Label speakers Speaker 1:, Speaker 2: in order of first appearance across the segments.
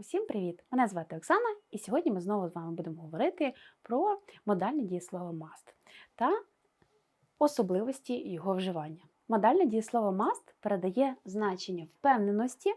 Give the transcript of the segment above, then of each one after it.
Speaker 1: Усім привіт! Мене звати Оксана, і сьогодні ми знову з вами будемо говорити про модальне дієслово must та особливості його вживання. Модальне дієслово must передає значення впевненості,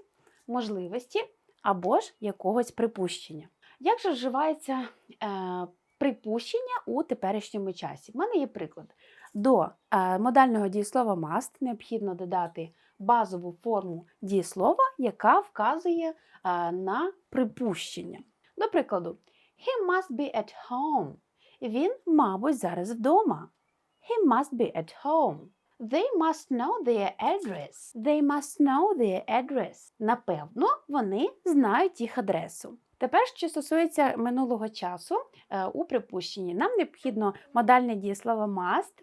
Speaker 1: можливості або ж якогось припущення. Як же вживається е, припущення у теперішньому часі? У мене є приклад. До е, модального дієслова must необхідно додати базову форму дієслова, яка вказує е, на припущення. До прикладу, He must be at home. Він, мабуть, зараз вдома. He must be at home. They must know their address. They must know their address. Напевно, вони знають їх адресу. Тепер, що стосується минулого часу, е, у припущенні, нам необхідно модальне дієслово must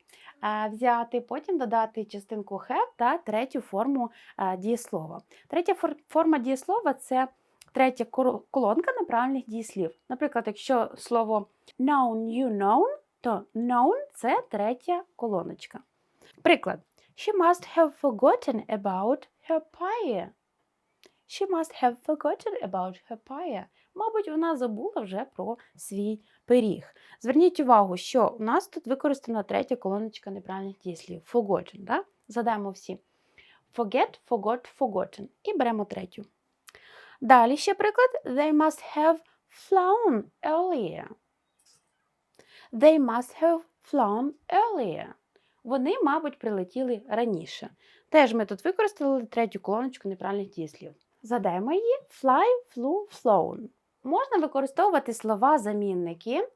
Speaker 1: е, взяти, потім додати частинку have та третю форму е, дієслова. Третя фор- форма дієслова це третя колонка неправильних дієслів. Наприклад, якщо слово known, you known, то known – це третя колоночка. Приклад. She must have forgotten about her pie. She must have forgotten about her pie. Мабуть, вона забула вже про свій пиріг. Зверніть увагу, що у нас тут використана третя колоночка неправильних дієслів. Forgotten, да? Задаємо всі. Forget, forgot, forgotten. І беремо третю. Далі ще приклад. They must have flown earlier. They must have flown earlier. Вони, мабуть, прилетіли раніше. Теж ми тут використали третю колоночку неправильних дієслів. Задаємо її fly, flew, flown. Можна використовувати слова-замінники е,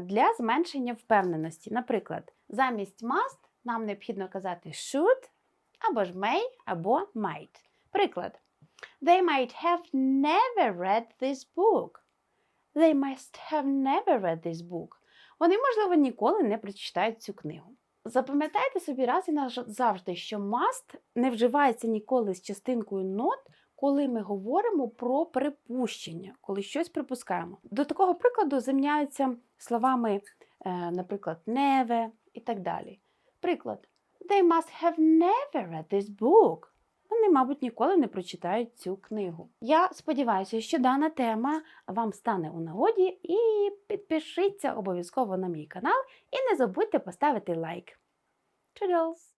Speaker 1: для зменшення впевненості. Наприклад, замість must нам необхідно казати should, або ж may, або might. Приклад. They might have never read this book. They must have never read this book. Вони, можливо, ніколи не прочитають цю книгу. Запам'ятайте собі раз і назавжди, що must не вживається ніколи з частинкою not, коли ми говоримо про припущення, коли щось припускаємо. До такого прикладу заміняються словами, е, наприклад, never і так далі. Приклад. They must have never read this book. Вони, мабуть, ніколи не прочитають цю книгу. Я сподіваюся, що дана тема вам стане у нагоді і підпишіться обов'язково на мій канал і не забудьте поставити лайк. Toodles!